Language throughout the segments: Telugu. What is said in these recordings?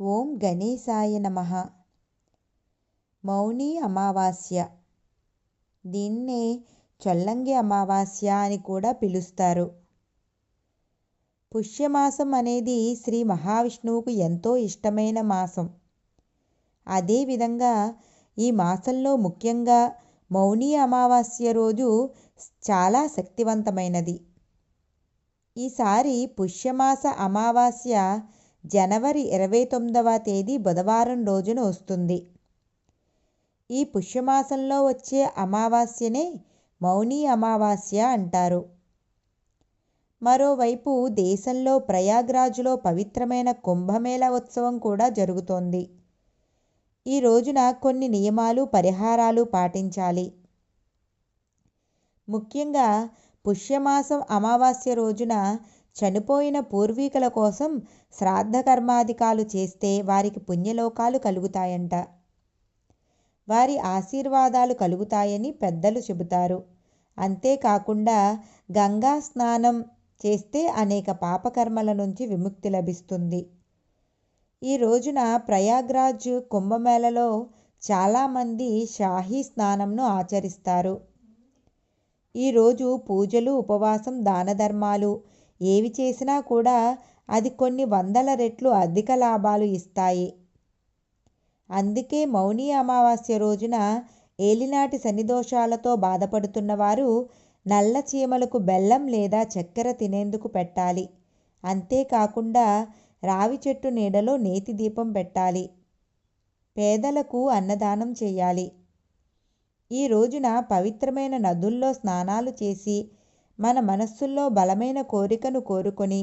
ఓం గణేశాయ నమ. మౌని అమావాస్య. దీన్నే చొల్లంగి అమావాస్య అని కూడా పిలుస్తారు. పుష్యమాసం అనేది శ్రీ మహావిష్ణువుకు ఎంతో ఇష్టమైన మాసం. అదేవిధంగా ఈ మాసంలో ముఖ్యంగా మౌని అమావాస్య రోజు చాలా శక్తివంతమైనది. ఈసారి పుష్యమాస అమావాస్య జనవరి ఇరవై తొమ్మిదవ తేదీ బుధవారం రోజున వస్తుంది. ఈ పుష్యమాసంలో వచ్చే అమావాస్యనే మౌని అమావాస్య అంటారు. మరోవైపు దేశంలో ప్రయాగ్రాజ్లో పవిత్రమైన కుంభమేళ ఉత్సవం కూడా జరుగుతోంది. ఈ రోజున కొన్ని నియమాలు పరిహారాలు పాటించాలి. ముఖ్యంగా పుష్యమాసం అమావాస్య రోజున చనిపోయిన పూర్వీకుల కోసం శ్రాద్ధకర్మాధికాలు చేస్తే వారికి పుణ్యలోకాలు కలుగుతాయంట. వారి ఆశీర్వాదాలు కలుగుతాయని పెద్దలు చెబుతారు. అంతేకాకుండా గంగా స్నానం చేస్తే అనేక పాపకర్మల నుంచి విముక్తి లభిస్తుంది. ఈ రోజున ప్రయాగ్రాజ్ కుంభమేళలో చాలామంది షాహీ స్నానంను ఆచరిస్తారు. ఈరోజు పూజలు ఉపవాసం దానధర్మాలు ఏవి చేసినా కూడా అది కొన్ని వందల రెట్లు అధిక లాభాలు ఇస్తాయి. అందుకే మౌని అమావాస్య రోజున ఏలినాటి శనిదోషాలతో బాధపడుతున్న వారు నల్ల చీమలకు బెల్లం లేదా చక్కెర తినేందుకు పెట్టాలి. అంతేకాకుండా రావి చెట్టు నీడలో నేతి దీపం పెట్టాలి. పేదలకు అన్నదానం చేయాలి. ఈ రోజున పవిత్రమైన నదుల్లో స్నానాలు చేసి మన మనస్సుల్లో బలమైన కోరికను కోరుకొని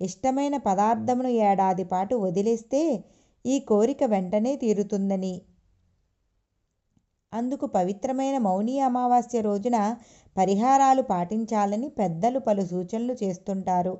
ఇష్టమైన పదార్థమును ఏడాది పాటు వదిలేస్తే ఈ కోరిక వెంటనే తీరుతుందని. అందుకు పవిత్రమైన మౌని అమావాస్య రోజున పరిహారాలు పాటించాలని పెద్దలు పలు సూచనలు చేస్తుంటారు.